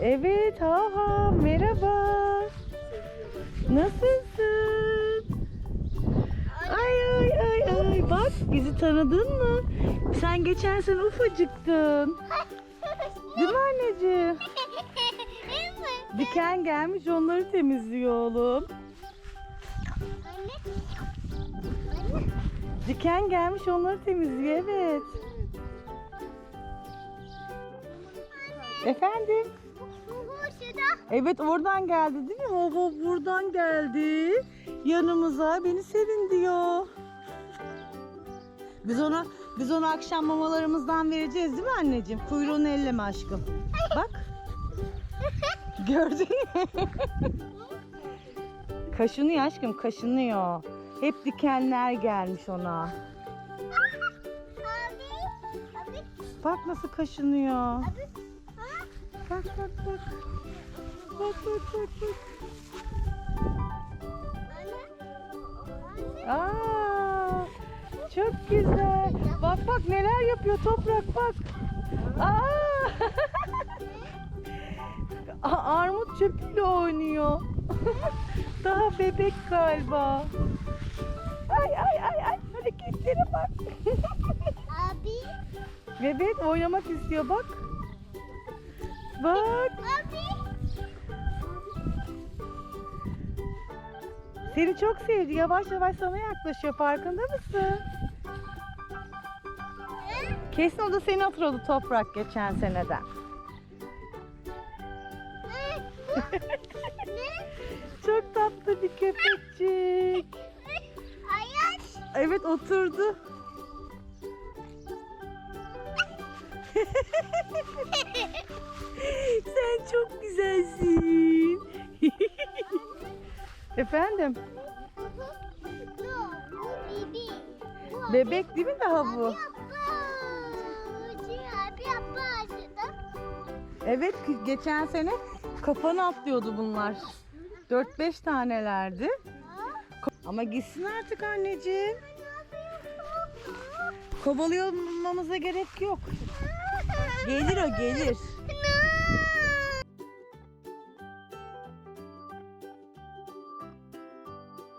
Evet Haha merhaba. Nasılsın? Ay ay ay ay bak bizi tanıdın mı? Sen geçen sene ufacıktın. Değil mi anneciğim? Diken gelmiş onları temizliyor oğlum. Diken gelmiş onları temizliyor evet. Efendim? Şurada. Evet oradan geldi değil mi? Hop hop buradan geldi. Yanımıza beni sevin diyor. Biz ona biz ona akşam mamalarımızdan vereceğiz değil mi anneciğim? Kuyruğunu elleme aşkım. Bak. Gördün mü? kaşınıyor aşkım kaşınıyor. Hep dikenler gelmiş ona. Abi. Abi. Bak nasıl kaşınıyor. Abi. Bak bak bak. Bak bak bak bak. Aa, çok güzel. Bak bak neler yapıyor toprak bak. Aa. Armut çöpüyle oynuyor. Daha bebek galiba. Ay ay ay ay hareketlere bak. Abi. bebek oynamak istiyor bak. Bak Abi. seni çok sevdi. Yavaş yavaş sana yaklaşıyor farkında mısın? Kesin o da seni hatırladı toprak geçen seneden. Ne? Çok tatlı bir köpekçik. Evet oturdu. Sen çok güzelsin. Efendim? Bebek değil mi daha bu? Evet geçen sene kafanı atlıyordu bunlar. 4-5 tanelerdi. Ama gitsin artık anneciğim. Kovalayamamıza gerek yok. Gelir o gelir.